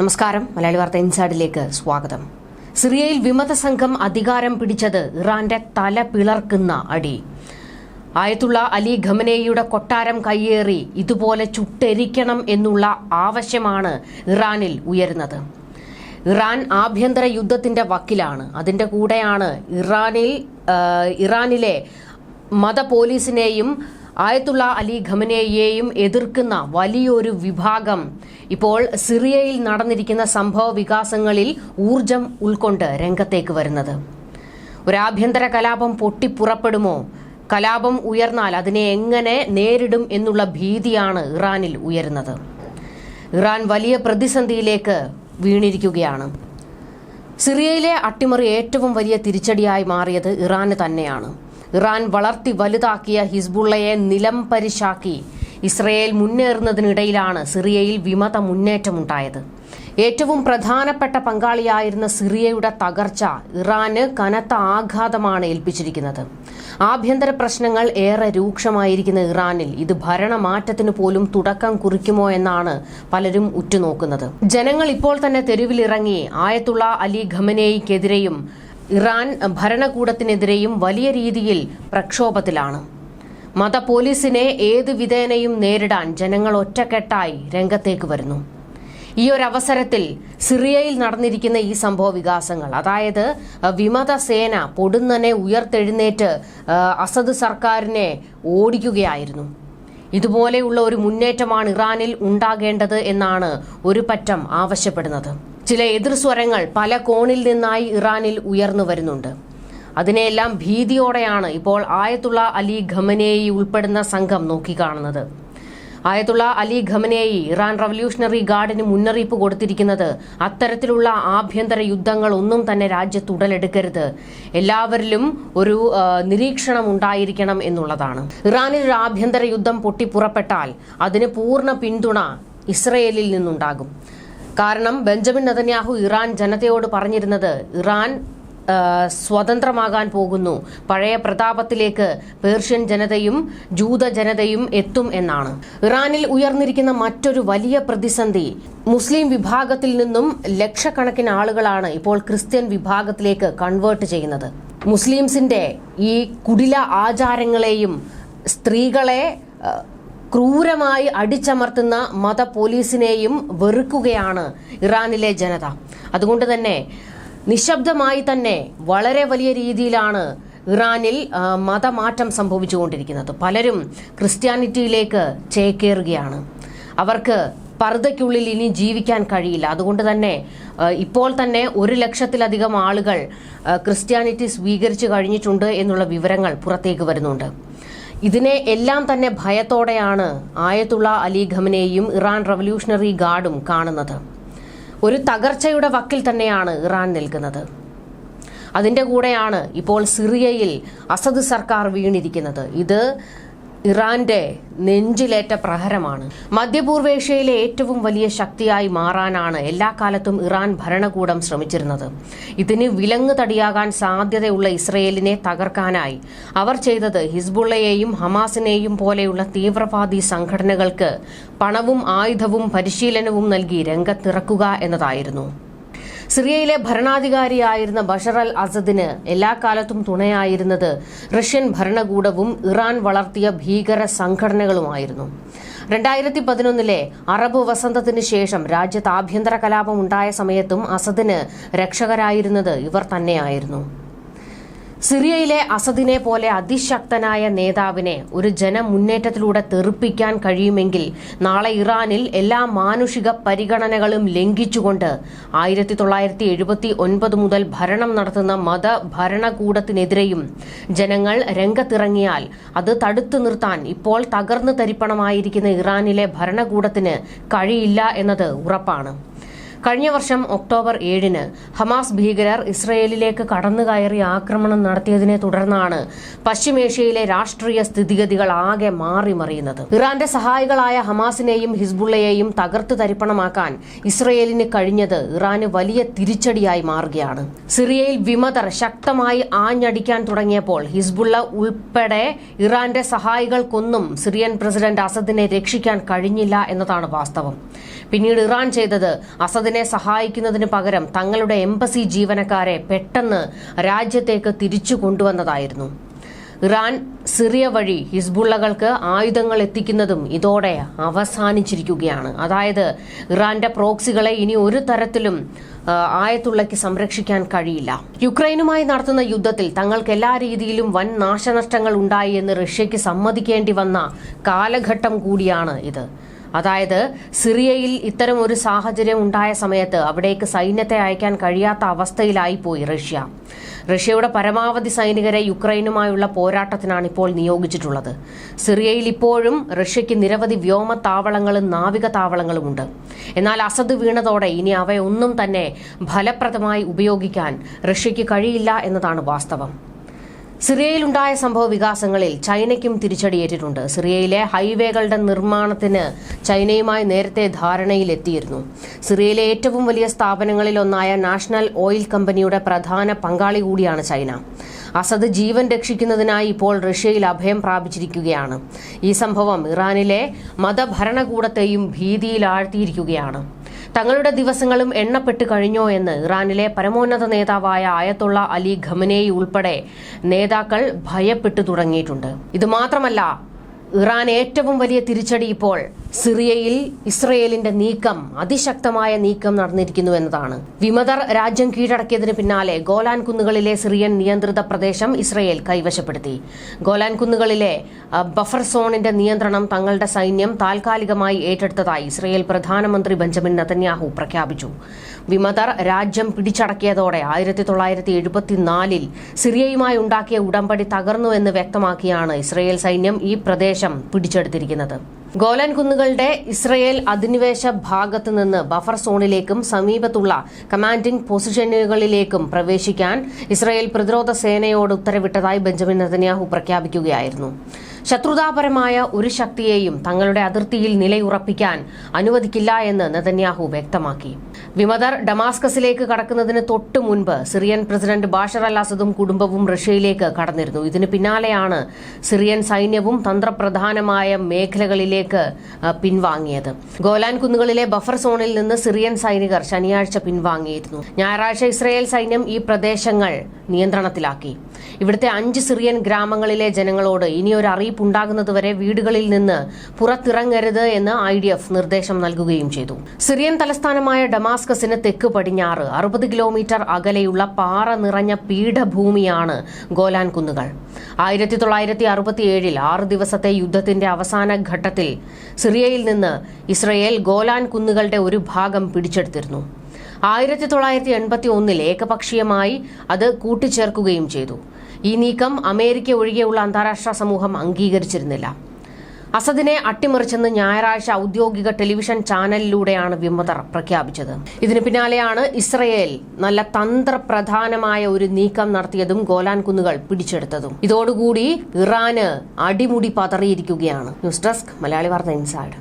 നമസ്കാരം. മലയാളി വാർത്ത ഇൻസൈഡിലേക്ക് സ്വാഗതം. സിറിയയിൽ വിമത സംഘം അധികാരം പിടിച്ചത് ഇറാന്റെ തല പിളർക്കുന്ന അടി. ആയത്തുള്ള അലി ഖമനേയുടെ കൊട്ടാരം കയ്യേറി ഇതുപോലെ ചുട്ടെരിക്കണം എന്നുള്ള ആവശ്യമാണ് ഇറാനിൽ ഉയരുന്നത്. ഇറാൻ ആഭ്യന്തര യുദ്ധത്തിന്റെ വക്കിലാണ്. അതിന്റെ കൂടെയാണ് ഇറാനിൽ ഇറാനിലെ മത പോലീസിനെയും ആയത്തുള്ള അലി ഖമനയെയും എതിർക്കുന്ന വലിയൊരു വിഭാഗം. ഇപ്പോൾ സിറിയയിൽ നടന്നിരിക്കുന്ന സംഭവ വികാസങ്ങളിൽ ഊർജം ഉൾക്കൊണ്ട് രംഗത്തേക്ക് വരുന്നത്. ഒരു ആഭ്യന്തര കലാപം പൊട്ടിപ്പുറപ്പെടുമോ കലാപം ഉയർന്നാൽ അതിനെ എങ്ങനെ നേരിടും എന്നുള്ള ഭീതിയാണ് ഇറാനിൽ ഉയരുന്നത്. ഇറാൻ വലിയ പ്രതിസന്ധിയിലേക്ക് വീണിരിക്കുകയാണ്. സിറിയയിലെ അട്ടിമറി ഏറ്റവും വലിയ തിരിച്ചടിയായി മാറിയത് ഇറാന് തന്നെയാണ്. ഇറാൻ വളർത്തി വലുതാക്കിയ ഹിസ്ബുള്ളയെ നിലം പരിശാക്കി. ഇസ്രയേൽ മുന്നേറുന്നതിനിടയിലാണ് സിറിയയിൽ വിമത മുന്നേറ്റമുണ്ടായത്. ഏറ്റവും പ്രധാനപ്പെട്ട പങ്കാളിയായിരുന്ന സിറിയയുടെ തകർച്ച ഇറാന് കനത്ത ആഘാതമാണ് ഏൽപ്പിച്ചിരിക്കുന്നത്. ആഭ്യന്തര പ്രശ്നങ്ങൾ ഏറെ രൂക്ഷമായിരിക്കുന്ന ഇറാനിൽ ഇത് ഭരണമാറ്റത്തിന് പോലും തുടക്കം കുറിക്കുമോ എന്നാണ് പലരും ഉറ്റുനോക്കുന്നത്. ജനങ്ങൾ ഇപ്പോൾ തന്നെ തെരുവിലിറങ്ങി ആയത്തുള്ള അലി ഖമനേയ്ക്കെതിരെയും ഇറാൻ ഭരണകൂടത്തിനെതിരെയും വലിയ രീതിയിൽ പ്രക്ഷോഭത്തിലാണ്. മത പോലീസിനെ ഏത് വിധേനയും നേരിടാൻ ജനങ്ങൾ ഒറ്റക്കെട്ടായി രംഗത്തേക്ക് വരുന്നു. ഈ ഒരു അവസരത്തിൽ സിറിയയിൽ നടന്നിരിക്കുന്ന ഈ സംഭവ വികാസങ്ങൾ അതായത് വിമത സേന പൊടുന്നനെ ഉയർത്തെഴുന്നേറ്റ് അസദ് സർക്കാരിനെ ഓടിക്കുകയായിരുന്നു. ഇതുപോലെയുള്ള ഒരു മുന്നേറ്റമാണ് ഇറാനിൽ ഉണ്ടാകേണ്ടത് എന്നാണ് ഒരു പറ്റം ആവശ്യപ്പെടുന്നത്. ചില എതിർസ്വരങ്ങൾ പല കോണിൽ നിന്നായി ഇറാനിൽ ഉയർന്നു വരുന്നുണ്ട്. അതിനെയെല്ലാം ഭീതിയോടെയാണ് ഇപ്പോൾ ആയത്തുള്ള അലി ഖമനേയി ഉൾപ്പെടുന്ന സംഘം നോക്കിക്കാണുന്നത്. Ayatollah Ali Khamenei Iran revolutionary ഗാർഡിന് മുന്നറിയിപ്പ് കൊടുത്തിരിക്കുന്നത് അത്തരത്തിലുള്ള ആഭ്യന്തര യുദ്ധങ്ങൾ ഒന്നും തന്നെ രാജ്യത്ത് ഉടലെടുക്കരുത്. എല്ലാവരിലും ഒരു നിരീക്ഷണം ഉണ്ടായിരിക്കണം എന്നുള്ളതാണ്. ഇറാനിൽ ഒരു ആഭ്യന്തര യുദ്ധം പൊട്ടിപ്പുറപ്പെട്ടാൽ അതിന് പൂർണ പിന്തുണ ഇസ്രയേലിൽ നിന്നുണ്ടാകും. കാരണം ബെഞ്ചമിൻ നതന്യാഹു ഇറാൻ ജനതയോട് പറഞ്ഞിരുന്നത് ഇറാൻ സ്വതന്ത്രമാകാൻ പോകുന്നു. പഴയ പ്രതാപത്തിലേക്ക് പേർഷ്യൻ ജനതയും ജൂത ജനതയും എത്തും എന്നാണ്. ഇറാനിൽ ഉയർന്നിരിക്കുന്ന മറ്റൊരു വലിയ പ്രതിസന്ധി മുസ്ലിം വിഭാഗത്തിൽ നിന്നും ലക്ഷക്കണക്കിന് ആളുകളാണ് ഇപ്പോൾ ക്രിസ്ത്യൻ വിഭാഗത്തിലേക്ക് കൺവേർട്ട് ചെയ്യുന്നത്. മുസ്ലിംസിന്റെ ഈ കുടില ആചാരങ്ങളെയും സ്ത്രീകളെ ക്രൂരമായി അടിച്ചമർത്തുന്ന മത പോലീസിനെയും വെറുക്കുകയാണ് ഇറാനിലെ ജനത. അതുകൊണ്ട് തന്നെ നിശബ്ദമായി തന്നെ വളരെ വലിയ രീതിയിലാണ് ഇറാനിൽ മതമാറ്റം സംഭവിച്ചുകൊണ്ടിരിക്കുന്നത്. പലരും ക്രിസ്ത്യാനിറ്റിയിലേക്ക് ചേക്കേറുകയാണ്. അവർക്ക് പർദ്ദയ്ക്കുള്ളിൽ ഇനി ജീവിക്കാൻ കഴിയില്ല. അതുകൊണ്ട് തന്നെ ഇപ്പോൾ തന്നെ ഒരു ലക്ഷത്തിലധികം ആളുകൾ ക്രിസ്ത്യാനിറ്റി സ്വീകരിച്ചു കഴിഞ്ഞിട്ടുണ്ട് എന്നുള്ള വിവരങ്ങൾ പുറത്തേക്ക് വരുന്നുണ്ട്. ഇതിനെ എല്ലാം തന്നെ ഭയത്തോടെയാണ് ആയത്തുള്ള അലി ഖമനെയും ഇറാൻ റവല്യൂഷണറി ഗാർഡും കാണുന്നത്. ഒരു തകർച്ചയുടെ വക്കിൽ തന്നെയാണ് ഇറാൻ നിൽക്കുന്നത്. അതിന്റെ കൂടെയാണ് ഇപ്പോൾ സിറിയയിൽ അസദ് സർക്കാർ വീണിരിക്കുന്നത്. ഇത് ഇറാന്റെ നെഞ്ചിലേറ്റ പ്രഹരമാണ്. മധ്യപൂർവേഷ്യയിലെ ഏറ്റവും വലിയ ശക്തിയായി മാറാനാണ് എല്ലാ കാലത്തും ഇറാൻ ഭരണകൂടം ശ്രമിച്ചിരുന്നത്. ഇതിന് വിലങ്ങ് തടിയാകാൻ സാധ്യതയുള്ള ഇസ്രയേലിനെ തകർക്കാനായി അവർ ചെയ്തത് ഹിസ്ബുള്ളയെയും ഹമാസിനെയും പോലെയുള്ള തീവ്രവാദി സംഘടനകൾക്ക് പണവും ആയുധവും പരിശീലനവും നൽകി രംഗത്തിറക്കുക എന്നതായിരുന്നു. സിറിയയിലെ ഭരണാധികാരിയായിരുന്ന ബഷർ അൽ അസദിന് എല്ലാ കാലത്തും തുണയായിരുന്നത് റഷ്യൻ ഭരണകൂടവും ഇറാൻ വളർത്തിയ ഭീകര സംഘടനകളുമായിരുന്നു. രണ്ടായിരത്തി പതിനൊന്നിലെ അറബ് വസന്തത്തിന് ശേഷം രാജ്യത്ത് ആഭ്യന്തര കലാപം ഉണ്ടായ സമയത്തും അസദിന് രക്ഷകരായിരുന്നത് ഇവർ തന്നെയായിരുന്നു. സിറിയയിലെ അസദിനെ പോലെ അതിശക്തനായ നേതാവിനെ ഒരു ജനമുന്നേറ്റത്തിലൂടെ തെറിപ്പിക്കാൻ കഴിയുമെങ്കിൽ നാളെ ഇറാനിൽ എല്ലാ മാനുഷിക പരിഗണനകളും ലംഘിച്ചുകൊണ്ട് ആയിരത്തി തൊള്ളായിരത്തി എഴുപത്തി ഒൻപത് മുതൽ ഭരണം നടത്തുന്ന മത ഭരണകൂടത്തിനെതിരെയും ജനങ്ങൾ രംഗത്തിറങ്ങിയാൽ അത് തടുത്തു നിർത്താൻ ഇപ്പോൾ തകർന്നു തരിപ്പണമായിരിക്കുന്ന ഇറാനിലെ ഭരണകൂടത്തിന് കഴിയില്ല എന്നത് ഉറപ്പാണ്. കഴിഞ്ഞ വർഷം ഒക്ടോബർ ഏഴിന് ഹമാസ് ഭീകരർ ഇസ്രയേലിലേക്ക് കടന്നുകയറി ആക്രമണം നടത്തിയതിനെ തുടർന്നാണ് പശ്ചിമേഷ്യയിലെ രാഷ്ട്രീയ സ്ഥിതിഗതികൾ ആകെ മാറിമറിയുന്നത്. ഇറാന്റെ സഹായികളായ ഹമാസിനെയും ഹിസ്ബുള്ളയെയും തകർത്തു തരിപ്പണമാക്കാൻ ഇസ്രയേലിന് കഴിഞ്ഞത് ഇറാന് വലിയ തിരിച്ചടിയായി മാറുകയാണ്. സിറിയയിൽ വിമതർ ശക്തമായി ആഞ്ഞടിക്കാൻ തുടങ്ങിയപ്പോൾ ഹിസ്ബുള്ള ഉൾപ്പെടെ ഇറാന്റെ സഹായികൾക്കൊന്നും സിറിയൻ പ്രസിഡന്റ് അസദിനെ രക്ഷിക്കാൻ കഴിഞ്ഞില്ല എന്നതാണ് വാസ്തവം. പിന്നീട് ഇറാൻ ചെയ്തത് അസദിനെ അസദിനെ സഹായിക്കുന്നതിന് പകരം തങ്ങളുടെ എംബസി ജീവനക്കാരെ പെട്ടെന്ന് രാജ്യത്തേക്ക് തിരിച്ചു കൊണ്ടുവന്നതായിരുന്നു. ഇറാൻ സിറിയ വഴി ഹിസ്ബുള്ളകൾക്ക് ആയുധങ്ങൾ എത്തിക്കുന്നതും ഇതോടെ അവസാനിച്ചിരിക്കുകയാണ്. അതായത് ഇറാന്റെ പ്രോക്സികളെ ഇനി ഒരു തരത്തിലും ആയത്തുള്ളയ്ക്ക് സംരക്ഷിക്കാൻ കഴിയില്ല. യുക്രൈനുമായി നടത്തുന്ന യുദ്ധത്തിൽ തങ്ങൾക്ക് എല്ലാ രീതിയിലും വൻ നാശനഷ്ടങ്ങൾ ഉണ്ടായി എന്ന് റഷ്യയ്ക്ക് സമ്മതിക്കേണ്ടി വന്ന കാലഘട്ടം കൂടിയാണ് ഇത്. അതായത് സിറിയയിൽ ഇത്തരം ഒരു സാഹചര്യം ഉണ്ടായ സമയത്ത് അവിടേക്ക് സൈന്യത്തെ അയക്കാൻ കഴിയാത്ത അവസ്ഥയിലായിപ്പോയി റഷ്യ. റഷ്യയുടെ പരമാവധി സൈനികരെ യുക്രൈനുമായുള്ള പോരാട്ടത്തിനാണ് ഇപ്പോൾ നിയോഗിച്ചിട്ടുള്ളത്. സിറിയയിൽ ഇപ്പോഴും റഷ്യയ്ക്ക് നിരവധി വ്യോമ താവളങ്ങളും നാവിക താവളങ്ങളും ഉണ്ട് എന്നാൽ അസദ് വീണതോടെ ഇനി അവയൊന്നും തന്നെ ഫലപ്രദമായി ഉപയോഗിക്കാൻ റഷ്യയ്ക്ക് കഴിയില്ല എന്നതാണ് വാസ്തവം. സിറിയയിലുണ്ടായ സംഭവ വികാസങ്ങളിൽ ചൈനയ്ക്കും തിരിച്ചടിയേറ്റിട്ടുണ്ട്. സിറിയയിലെ ഹൈവേകളുടെ നിർമ്മാണത്തിന് ചൈനയുമായി നേരത്തെ ധാരണയിലെത്തിയിരുന്നു. സിറിയയിലെ ഏറ്റവും വലിയ സ്ഥാപനങ്ങളിലൊന്നായ നാഷണൽ ഓയിൽ കമ്പനിയുടെ പ്രധാന പങ്കാളി കൂടിയാണ് ചൈന. അസദ് ജീവൻ രക്ഷിക്കുന്നതിനായി ഇപ്പോൾ റഷ്യയിൽ അഭയം പ്രാപിച്ചിരിക്കുകയാണ്. ഈ സംഭവം ഇറാനിലെ മതഭരണകൂടത്തെയും ഭീതിയിലാഴ്ത്തിയിരിക്കുകയാണ്. തങ്ങളുടെ ദിവസങ്ങളും എണ്ണപ്പെട്ട് കഴിഞ്ഞോ എന്ന് ഇറാനിലെ പരമോന്നത നേതാവായ ആയത്തുള്ള അലി ഖമനേയി ഉൾപ്പെടെ നേതാക്കൾ ഭയപ്പെട്ടു തുടങ്ങിയിട്ടുണ്ട്. ഇത് മാത്രമല്ല ഇറാൻ ഏറ്റവും വലിയ തിരിച്ചടി ഇപ്പോൾ സിറിയയിൽ ഇസ്രയേലിന്റെ നീക്കം അതിശക്തമായ നീക്കം നടന്നിരിക്കുന്നു എന്നതാണ്. വിമതർ രാജ്യം കീഴടക്കിയതിന് പിന്നാലെ ഗോലാൻ കുന്നുകളിലെ സിറിയൻ നിയന്ത്രിത പ്രദേശം ഇസ്രയേൽ കൈവശപ്പെടുത്തി. ഗോലാൻ കുന്നുകളിലെ ബഫർ സോണിന്റെ നിയന്ത്രണം തങ്ങളുടെ സൈന്യം താൽക്കാലികമായി ഏറ്റെടുത്തതായി ഇസ്രയേൽ പ്രധാനമന്ത്രി ബെഞ്ചമിൻ നതന്യാഹു പ്രഖ്യാപിച്ചു. വിമതർ രാജ്യം പിടിച്ചടക്കിയതോടെ ആയിരത്തി തൊള്ളായിരത്തി എഴുപത്തിനാലിൽ സിറിയയുമായി ഉണ്ടാക്കിയ ഉടമ്പടി തകർന്നുവെന്ന് വ്യക്തമാക്കിയാണ് ഇസ്രയേൽ സൈന്യം ഈ പ്രദേശം പിടിച്ചെടുത്തിരിക്കുന്നത്. ഗോലാൻ കുന്നുകളുടെ ഇസ്രയേൽ അധിനിവേശ ഭാഗത്ത് നിന്ന് ബഫർ സോണിലേക്കും സമീപത്തുള്ള കമാൻഡിംഗ് പൊസിഷനുകളിലേക്കും പ്രവേശിക്കാൻ ഇസ്രയേൽ പ്രതിരോധ സേനയോട് ഉത്തരവിട്ടതായി ബെഞ്ചമിൻ നെതന്യാഹു പ്രഖ്യാപിക്കുകയായിരുന്നു. ശത്രുതാപരമായ ഒരു ശക്തിയെയും തങ്ങളുടെ അതിർത്തിയിൽ നിലയുറപ്പിക്കാൻ അനുവദിക്കില്ല എന്ന് നെതന്യാഹു വ്യക്തമാക്കി. വിമതർ ഡമാസ്കസിലേക്ക് കടക്കുന്നതിന് തൊട്ടു മുൻപ് സിറിയൻ പ്രസിഡന്റ് ബാഷർ അൽ അസദും കുടുംബവും റഷ്യയിലേക്ക് കടന്നിരുന്നു. ഇതിന് പിന്നാലെയാണ് സിറിയൻ സൈന്യവും തന്ത്രപ്രധാനമായ മേഖലകളിലേക്ക് പിൻവാങ്ങിയത്. ഗോലാൻ കുന്നുകളിലെ ബഫർ സോണിൽ നിന്ന് സിറിയൻ സൈനികർ ശനിയാഴ്ച പിൻവാങ്ങിയിരുന്നു. ഞായറാഴ്ച ഇസ്രയേൽ സൈന്യം ഈ പ്രദേശങ്ങൾ നിയന്ത്രണത്തിലാക്കി. ഇവിടുത്തെ അഞ്ച് സിറിയൻ ഗ്രാമങ്ങളിലെ ജനങ്ങളോട് ഇനിയൊരു അറിയിപ്പ് ഉണ്ടാകുന്നതുവരെ വീടുകളിൽ നിന്ന് പുറത്തിറങ്ങരുത് എന്ന് ഐ ഡി എഫ് നിർദ്ദേശം നൽകുകയും ചെയ്തു. സിറിയൻ തലസ്ഥാനമായ ഡമാസ്കസിന് തെക്ക് പടിഞ്ഞാറ് അറുപത് കിലോമീറ്റർ അകലെയുള്ള പാറ നിറഞ്ഞ പീഠഭൂമിയാണ് ഗോലാൻ കുന്നുകൾ. ആയിരത്തി തൊള്ളായിരത്തി അറുപത്തിയേഴിൽ ആറ് ദിവസത്തെ യുദ്ധത്തിന്റെ അവസാന ഘട്ടത്തിൽ സിറിയയിൽ നിന്ന് ഇസ്രയേൽ ഗോലാൻ കുന്നുകളുടെ ഒരു ഭാഗം പിടിച്ചെടുത്തിരുന്നു. ആയിരത്തി തൊള്ളായിരത്തി എൺപത്തി ഒന്നിൽ ഏകപക്ഷീയമായി അത് കൂട്ടിച്ചേർക്കുകയും ചെയ്തു. ഈ നീക്കം അമേരിക്ക ഒഴികെയുള്ള അന്താരാഷ്ട്ര സമൂഹം അംഗീകരിച്ചിരുന്നില്ല. അസദിനെ അട്ടിമറിച്ചെന്ന് ഞായറാഴ്ച ഔദ്യോഗിക ടെലിവിഷൻ ചാനലിലൂടെയാണ് വിമതർ പ്രഖ്യാപിച്ചത്. ഇതിന് പിന്നാലെയാണ് ഇസ്രയേൽ നല്ല തന്ത്രപ്രധാനമായ ഒരു നീക്കം നടത്തിയതും ഗോലാൻ കുന്നുകൾ പിടിച്ചെടുത്തതും. ഇതോടുകൂടി ഇറാന് അടിമുടി പതറിയിരിക്കുകയാണ്. ന്യൂസ് ഡെസ്ക് മലയാളി വാർത്ത ഇൻസൈഡ്.